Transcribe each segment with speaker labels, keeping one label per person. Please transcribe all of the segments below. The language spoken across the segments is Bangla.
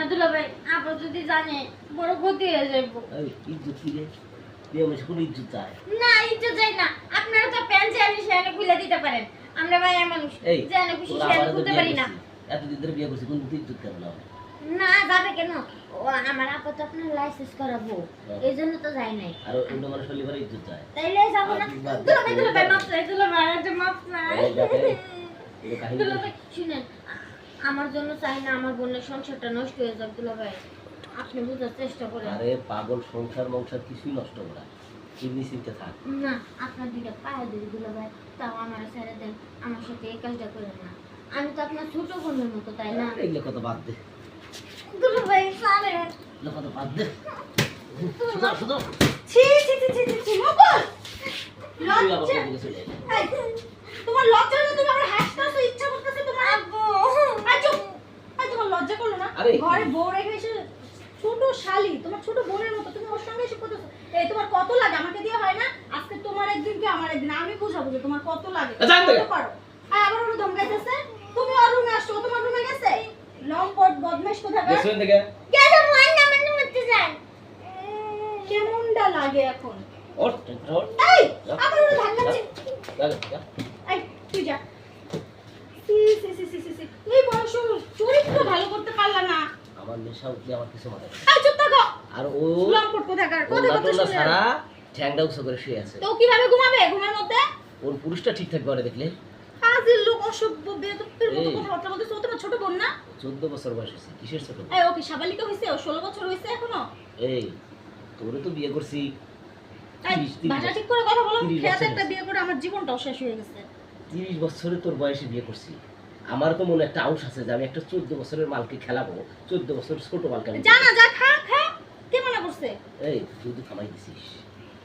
Speaker 1: না দুলা ভাই আপা যদি জানে বড় ক্ষতি হয়ে যাইব।
Speaker 2: ইজ্জত কি বিয়ে মানুষ কোনো ইজ্জত চায়
Speaker 1: না ইজ্জত যাই না। আপনারা তো প্যান্ট চাইলে সেখানে খুলে দিতে পারেন। আমরা ভাইয়া মানুষ যেন খুশি সেখানে খুলতে পারি না।
Speaker 2: এতদিন ধরে বিয়ে করছি কোনো ইজ্জত কেন না
Speaker 1: না যাবে কেন? ও আমার আপা তো আপনার লাইসেন্স করাবো। এই জন্য তো যাই নাই।
Speaker 2: আর অন্য মানুষ হলে পরে ইজ্জত চায়
Speaker 1: তাইলে যাব না। দুলা ভাই দুলা ভাই মাপ চাই দুলা ভাই মাপ চাই। দুলা ভাই শুনেন আমার জন্য চাই না আমার বোনের সংসারটা নষ্ট হয়ে যাক দুলা ভাই। আপনি বোঝার চেষ্টা করেন।
Speaker 2: আরে পাগল সংসার মংসার কিছুই নষ্ট করা চিন্তি চিন্তে থাক।
Speaker 1: না আপনার দিকে পায়ে দিই দুলা ভাই তাও আমার ছেড়ে দেন আমার সাথে এই কাজটা করেন না। আমি তো আপনার ছোট বোনের মতো তাই না?
Speaker 2: এগুলো কত বাদ দে।
Speaker 1: দুলা ভাই সারে
Speaker 2: এগুলো কত বাদ দে। শুধু শুধু।
Speaker 3: ছি ছি ছি ছি ছি, ছি মকল!
Speaker 2: তুই আবার
Speaker 3: লজ্জা।
Speaker 2: ওদিকে চলে এলি।
Speaker 3: এই, তোমার লজ্জা হলো তুমি আমার হাসতেছো ইচ্ছা করতেছে তোমার
Speaker 1: আব্বু
Speaker 3: আই চুপ আই তোমার লজ্জা করল না
Speaker 2: আরে,
Speaker 3: ঘরে বউ রেখে এসে ছোট শালি তোমার ছোট বোনের মতো তুমি ওর সঙ্গে এসে করতেছো। এই তোমার কত লাগে? আমাকে দিয়ে হয় না? আজকে তোমার একদিন কি আমার একদিন। আমি বুঝাবো যে তোমার কত লাগে। কত পারো? আর আবার ওরা ধমকাইতেছে। তুমি ওর রুমে আসছো তোমার রুমে গেছে? লম্পট বদমাশ কোথাকার?
Speaker 2: দেখছেন দেখে
Speaker 1: কেন মাই না মানে মরতে যান
Speaker 3: কেমনটা লাগে এখন?
Speaker 2: ওঠ ওঠ
Speaker 3: এই আবার ওরা
Speaker 2: যা, যা।
Speaker 3: এই তুই যা সি সি সি সি সি সি এই বয়স চরিত্র ভালো করতে পারলা না।
Speaker 2: আমার নেশা উঠলে আমার কিছু মাথায়
Speaker 3: এই চুপ থাকো।
Speaker 2: আর ও
Speaker 3: লম্পট কোথাকার কথা কথা শুনে
Speaker 2: সারা ঠ্যাংটা উঁচু করে শুয়ে আছে।
Speaker 3: তো কীভাবে ঘুমাবে ঘুমের মধ্যে?
Speaker 2: ওর পুরুষটা ঠিকঠাক করে দেখলে।
Speaker 3: হাজির লোক অসভ্য বেদপ্তের মতো কথাবার্তা বলতেছে। ও তোমার ছোট বোন না?
Speaker 2: চোদ্দ বছর বয়স হয়েছে। কিসের ছোট বোন?
Speaker 3: এই ওকে সাবালিকা হয়েছে ও ষোলো বছর হয়েছে এখনও?
Speaker 2: এই তোরে তো বিয়ে করছি।
Speaker 3: ভাষা ঠিক করে কথা বলো। খেয়াতে একটা বিয়ে করে আমার জীবনটাও শেষ হয়ে গেছে।
Speaker 2: তিরিশ বছরে তোর বয়সে বিয়ে করছি। আমার তো মনে একটা আউশ আছে যে আমি একটা চোদ্দ বছরের মালকে খেলাবো চোদ্দ বছরের ছোট মালকে আমি
Speaker 3: জানা যা খা খা কে মানা করছে?
Speaker 2: এই খামাই দিছিস।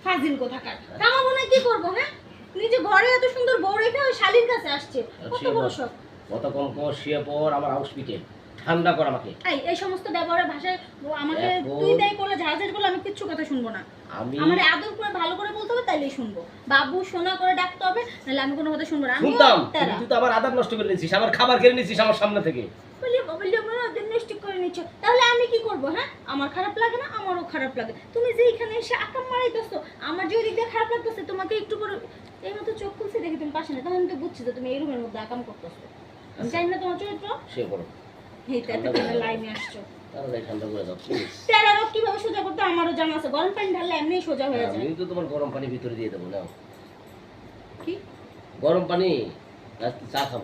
Speaker 3: ফাজিল কোথাকার? কামাবো না কি করব হ্যাঁ? নিজে ঘরে এত সুন্দর বউ রেখে ওই শালির কাছে আসছে কত বড় শখ।
Speaker 2: কত কম কম শুয়ে পর আমার আউস পিটে। ঠান্ডা কর আমাকে।
Speaker 3: এই এই সমস্ত ব্যবহারের ভাষায় আমাকে তুই তাই করলে ঝাড়ঝাড় করলে আমি কিচ্ছু কথা শুনব না।
Speaker 2: আমি
Speaker 3: আমার আদর করে ভালো করে বলতে হবে তাইলেই শুনব। বাবু সোনা করে ডাকতে হবে নাহলে আমি কোনো কথা শুনব না। আমি
Speaker 2: শুনতাম তুই তো আমার আদার নষ্ট করে নিয়েছিস আমার খাবার কেড়ে নিয়েছিস আমার সামনে থেকে।
Speaker 3: বলি বলি বলি ওদের নষ্ট করে নিচ্ছ তাহলে আমি কি করব হ্যাঁ? আমার খারাপ লাগে না আমারও খারাপ লাগে। তুমি যে এখানে এসে আকাম মারাইতেছো আমার যে দিক দিয়ে খারাপ লাগতেছে তোমাকে একটু করে এই মতো চোখ খুলছে দেখে তুমি পাশে না তখন তো বুঝছি যে তুমি এই রুমের মধ্যে আকাম করতেছো। আমি জানি না তোমার চরিত্র।
Speaker 2: সে বড়
Speaker 3: এই তো এত লাইনে আসছো।
Speaker 2: তাহলে ঠান্ডা করে দাও প্লিজ
Speaker 3: তেরা রোগ কীভাবে সোজা করতে আমারও জানা আছে গরম পানি ঢাললে এমনি সোজা হয়ে যায়।
Speaker 2: আমি তো তোমার গরম পানি ভিতরে দিয়ে দেবো নাও।
Speaker 3: কি?
Speaker 2: গরম পানি চা খাব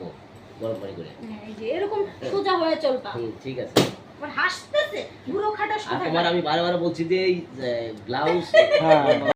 Speaker 2: গরম পানি করে।
Speaker 3: হ্যাঁ, এই যে এরকম সোজা হয়ে চলবা
Speaker 2: ঠিক আছে।
Speaker 3: আবার হাসতেছে বুড়ো খাটাস
Speaker 2: তোমার আমি বারে বারে বলছি যে এই ব্লাউজ